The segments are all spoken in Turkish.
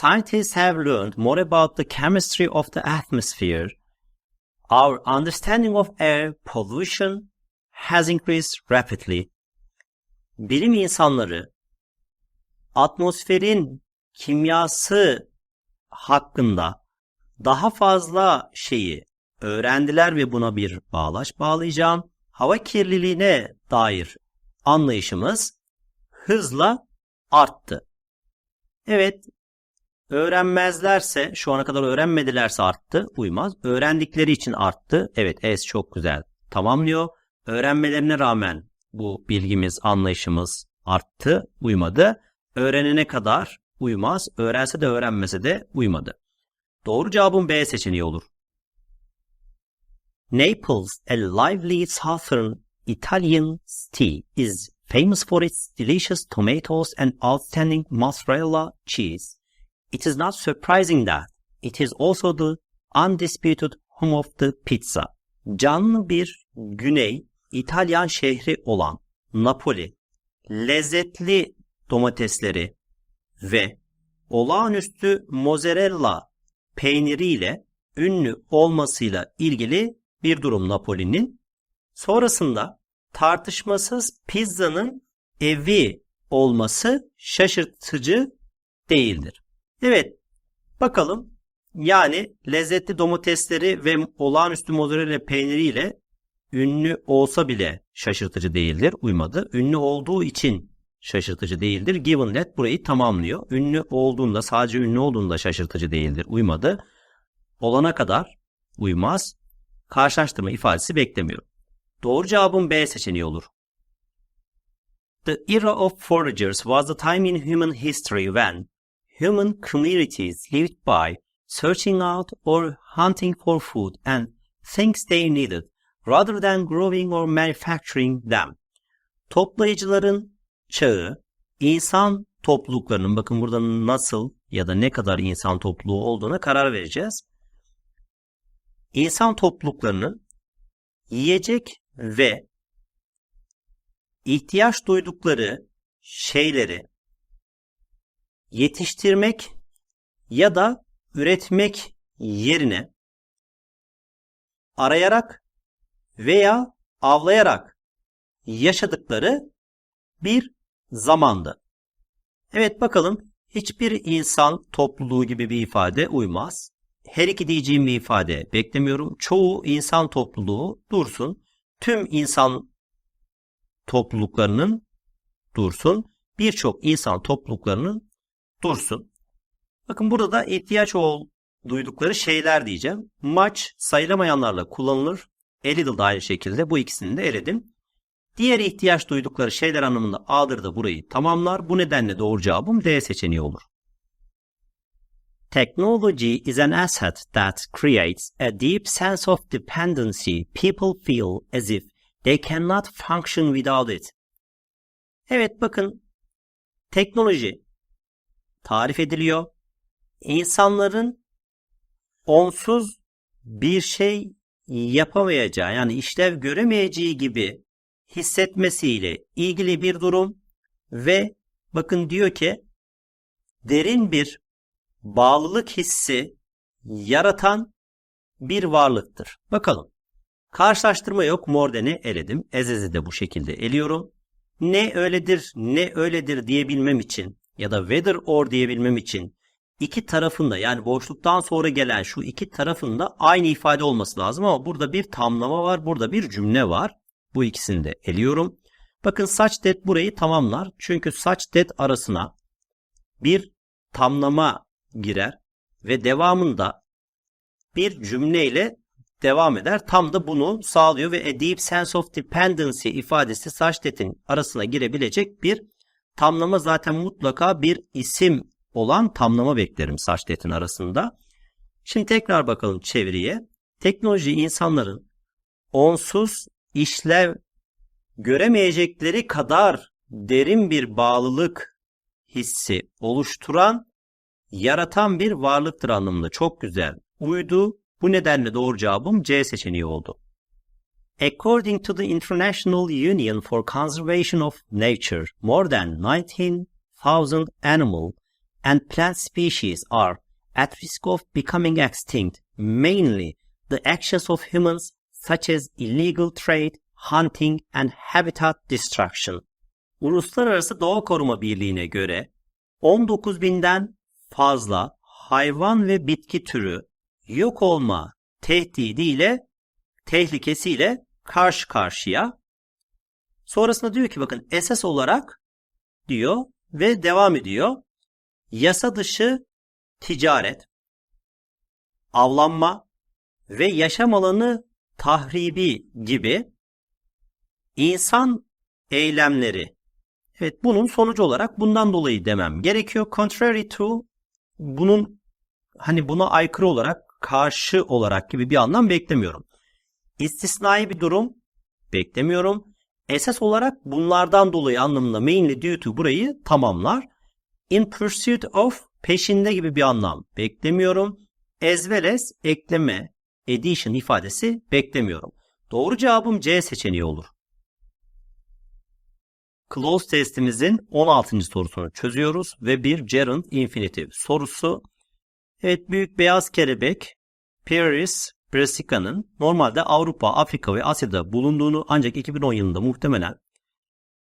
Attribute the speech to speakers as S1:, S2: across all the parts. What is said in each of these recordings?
S1: Scientists have learned more about the chemistry of the atmosphere. Our understanding of air pollution has increased rapidly. Bilim insanları atmosferin kimyası hakkında daha fazla şeyi öğrendiler ve buna bir bağlaç bağlayacağım. Hava kirliliğine dair anlayışımız hızla arttı. Evet, öğrenmezlerse, şu ana kadar öğrenmedilerse arttı, uymaz. Öğrendikleri için arttı. Evet, es çok güzel tamamlıyor. Öğrenmelerine rağmen bu bilgimiz, anlayışımız arttı, uymadı. Öğrenene kadar uymaz, öğrense de öğrenmese de uymadı. Doğru cevabın B seçeneği olur. Naples, a lively southern Italian city, is famous for its delicious tomatoes and outstanding mozzarella cheese. It is not surprising that it is also the undisputed home of the pizza. Canlı bir güney İtalyan şehri olan Napoli, lezzetli domatesleri ve olağanüstü mozzarella peyniriyle ünlü olmasıyla ilgili bir durum Napoli'nin. Sonrasında tartışmasız pizzanın evi olması şaşırtıcı değildir. Evet, bakalım. Yani lezzetli domatesleri ve olağanüstü mozzarella peyniriyle ünlü olsa bile şaşırtıcı değildir. Uymadı. Ünlü olduğu için şaşırtıcı değildir. Given that burayı tamamlıyor. Ünlü olduğunda sadece ünlü olduğunda şaşırtıcı değildir. Uymadı. Olana kadar uymaz. Karşılaştırma ifadesi beklemiyorum. Doğru cevabım B seçeneği olur. The era of foragers was the time in human history when human communities lived by searching out or hunting for food and things they needed rather than growing or manufacturing them. Toplayıcıların çağı, insan topluluklarının bakın burada nasıl ya da ne kadar insan topluluğu olduğuna karar vereceğiz. İnsan topluluklarının yiyecek ve ihtiyaç duydukları şeyleri yetiştirmek ya da üretmek yerine arayarak veya avlayarak yaşadıkları bir zamandı. Evet bakalım hiçbir insan topluluğu gibi bir ifade uymaz. Her iki diyeceğim bir ifade beklemiyorum. Çoğu insan topluluğu dursun. Tüm insan topluluklarının dursun. Birçok insan topluluklarının dursun. Bakın burada da ihtiyaç ol duydukları şeyler diyeceğim. Maç sayılamayanlarla kullanılır. A little aynı şekilde bu ikisini de eledim. Diğer ihtiyaç duydukları şeyler anlamında A'dır da burayı tamamlar. Bu nedenle doğru cevabım D seçeneği olur. Technology is an asset that creates a deep sense of dependency people feel as if they cannot function without it. Evet bakın teknoloji tarif ediliyor. İnsanların onsuz bir şey yapamayacağı yani işlev göremeyeceği gibi hissetmesiyle ilgili bir durum ve bakın diyor ki derin bir bağlılık hissi yaratan bir varlıktır. Bakalım. Karşılaştırma yok. Morden'i eledim. Ezez'i de bu şekilde eliyorum. Ne öyledir ne öyledir diyebilmem için ya da whether or diyebilmem için iki tarafında yani boşluktan sonra gelen şu iki tarafında aynı ifade olması lazım ama burada bir tamlama var, burada bir cümle var. Bu ikisini de eliyorum. Bakın such that burayı tamamlar. Çünkü such that arasına bir tamlama girer ve devamında bir cümleyle devam eder. Tam da bunu sağlıyor ve a deep sense of dependency ifadesi such that'in arasına girebilecek bir tamlama zaten mutlaka bir isim olan tamlama beklerim such that'in arasında. Şimdi tekrar bakalım çeviriye. Teknoloji insanların onsuz işlev göremeyecekleri kadar derin bir bağlılık hissi oluşturan, yaratan bir varlıktır anlamında. Çok güzel. Uydu. Bu nedenle doğru cevabım C seçeneği oldu. According to the International Union for Conservation of Nature, more than 19,000 animal and plant species are at risk of becoming extinct, mainly the actions of humans such as illegal trade, hunting and habitat destruction. Uluslararası Doğa Koruma Birliği'ne göre 19 binden fazla hayvan ve bitki türü yok olma tehdidiyle, tehlikesiyle karşı karşıya. Sonrasında diyor ki bakın esas olarak diyor ve devam ediyor. Yasa dışı ticaret, avlanma ve yaşam alanı tahribi gibi insan eylemleri. Evet bunun sonucu olarak bundan dolayı demem gerekiyor. Contrary to bunun hani buna aykırı olarak karşı olarak gibi bir anlam beklemiyorum. İstisnai bir durum beklemiyorum. Esas olarak bunlardan dolayı anlamında mainly due to burayı tamamlar. In pursuit of peşinde gibi bir anlam beklemiyorum. As well as ekleme, addition ifadesi beklemiyorum. Doğru cevabım C seçeneği olur. Close testimizin 16. sorusunu çözüyoruz ve bir gerund infinitive sorusu. Evet büyük beyaz kelebek Pieris brassica'nın normalde Avrupa, Afrika ve Asya'da bulunduğunu ancak 2010 yılında muhtemelen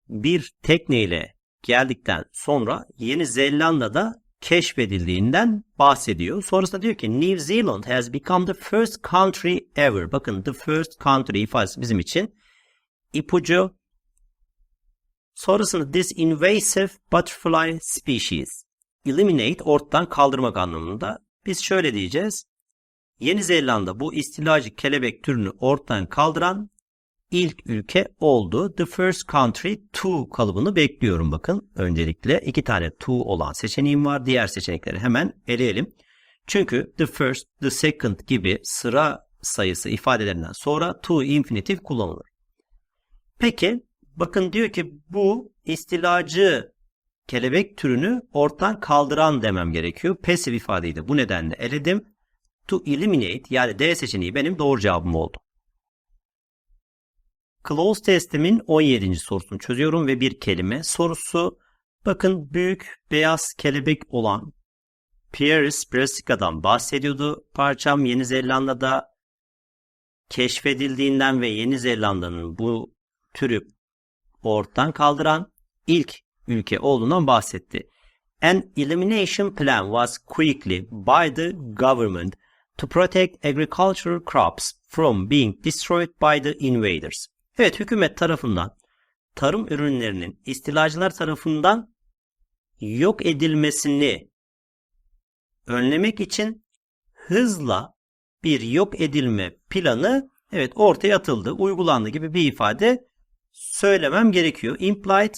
S1: bir tekneyle geldikten sonra Yeni Zelanda'da keşfedildiğinden bahsediyor. Sonrasında diyor ki New Zealand has become the first country ever. Bakın the first country ifadesi bizim için ipucu. Sonrasında this invasive butterfly species eliminate ortadan kaldırmak anlamında. Biz şöyle diyeceğiz. Yeni Zelanda bu istilacı kelebek türünü ortadan kaldıran ilk ülke oldu. The first country to kalıbını bekliyorum bakın. Öncelikle iki tane to olan seçeneğim var. Diğer seçenekleri hemen eleyelim. Çünkü the first, the second gibi sıra sayısı ifadelerinden sonra to infinitif kullanılır. Peki bakın diyor ki bu istilacı kelebek türünü ortadan kaldıran demem gerekiyor. Pasif ifadeyi de bu nedenle eledim. To eliminate yani D seçeneği benim doğru cevabım oldu. Close testimin 17. sorusunu çözüyorum ve bir kelime sorusu. Bakın büyük beyaz kelebek olan Pieris brassica'dan bahsediyordu. Parçam Yeni Zelanda'da keşfedildiğinden ve Yeni Zelanda'nın bu türü ortadan kaldıran ilk ülke olduğundan bahsetti. An elimination plan was quickly by the government to protect agricultural crops from being destroyed by the invaders. Evet hükümet tarafından tarım ürünlerinin istilacılar tarafından yok edilmesini önlemek için hızla bir yok edilme planı evet ortaya atıldı, uygulandı gibi bir ifade söylemem gerekiyor. Implied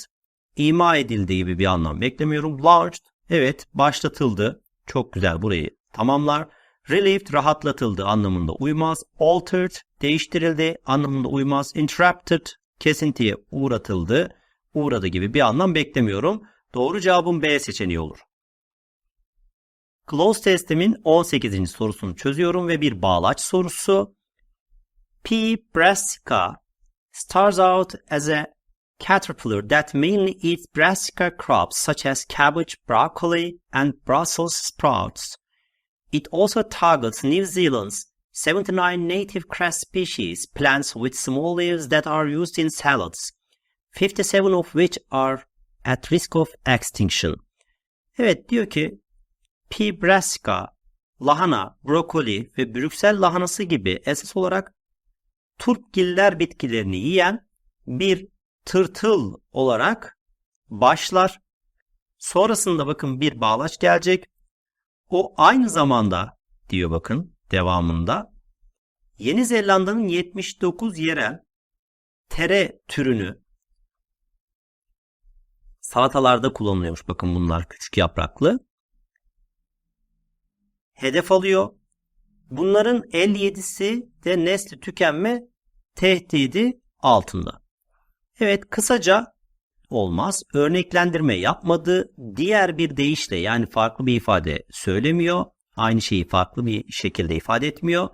S1: ima edildi gibi bir anlam beklemiyorum. Launched evet başlatıldı. Çok güzel burayı tamamlar. Relieved rahatlatıldı anlamında uymaz. Altered değiştirildi anlamında uymaz. Interrupted kesintiye uğratıldı. Uğradı gibi bir anlam beklemiyorum. Doğru cevabım B seçeneği olur. Close testimin 18. sorusunu çözüyorum ve bir bağlaç sorusu. P. brassica starts out as a caterpillar that mainly eats brassica crops such as cabbage, broccoli, and Brussels sprouts. It also targets New Zealand's 79 native grass species, plants with small leaves that are used in salads, 57 of which are at risk of extinction. Evet diyor ki P. brassica, lahana, brokoli ve Brüksel lahanası gibi esas olarak turpgiller bitkilerini yiyen bir tırtıl olarak başlar. Sonrasında bakın bir bağlaç gelecek. O aynı zamanda diyor bakın devamında Yeni Zelanda'nın 79 yerel tere türünü salatalarda kullanılıyormuş. Bakın bunlar küçük yapraklı. Hedef alıyor. Bunların 57'si de nesli tükenme tehdidi altında. Evet kısaca olmaz. Örneklendirme yapmadı. Diğer bir deyişle yani farklı bir ifade söylemiyor. Aynı şeyi farklı bir şekilde ifade etmiyor.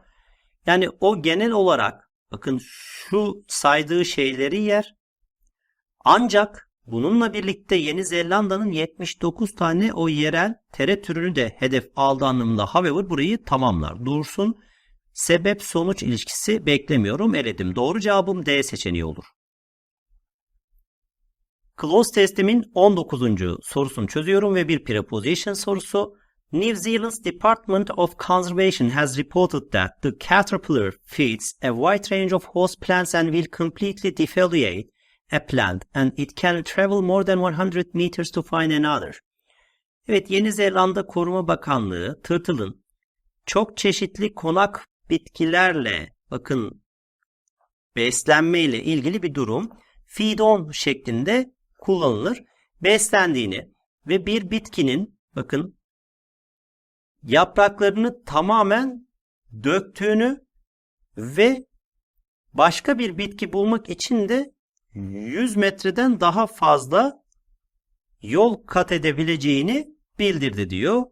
S1: Yani o genel olarak bakın şu saydığı şeyleri yer. Ancak Bununla birlikte Yeni Zelanda'nın 79 tane o yerel tere türünü de hedef aldığı anlamında however burayı tamamlar. Dursun. Sebep sonuç ilişkisi beklemiyorum. Eledim. Doğru cevabım D seçeneği olur. Close testimin 19. sorusunu çözüyorum ve bir preposition sorusu. New Zealand's Department of Conservation has reported that the caterpillar feeds a wide range of host plants and will completely defoliate a plant and it can travel more than 100 meters to find another. Evet Yeni Zelanda Koruma Bakanlığı tırtılın çok çeşitli konak bitkilerle bakın beslenme ile ilgili bir durum feed on şeklinde kullanılır. Beslendiğini ve bir bitkinin bakın yapraklarını tamamen döktüğünü ve başka bir bitki bulmak için de 100 metreden daha fazla yol kat edebileceğini bildirdi diyor.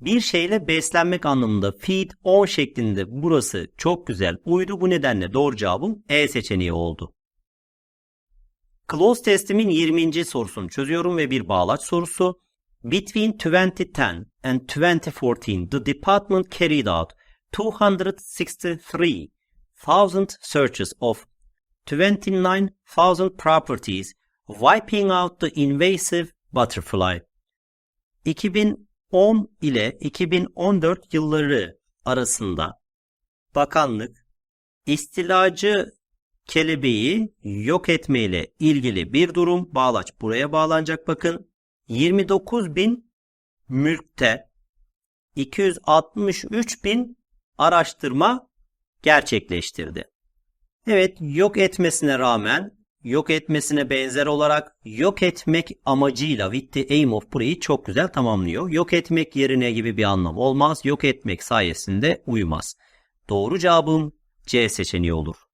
S1: Bir şeyle beslenmek anlamında feed on şeklinde burası çok güzel uydu. Bu nedenle doğru cevabım E seçeneği oldu. Close testimin 20. sorusunu çözüyorum ve bir bağlaç sorusu. Between 2010 and 2014, the department carried out 263,000 searches of 29,000 properties, wiping out the invasive butterfly. 2010 ile 2014 yılları arasında bakanlık istilacı kelebeği yok etme ile ilgili bir durum bağlaç buraya bağlanacak bakın 29 bin mülkte 263 bin araştırma gerçekleştirdi. Evet yok etmesine rağmen yok etmesine benzer olarak yok etmek amacıyla aim of burayı çok güzel tamamlıyor. Yok etmek yerine gibi bir anlam olmaz. Yok etmek sayesinde uymaz. Doğru cevabım C seçeneği olur.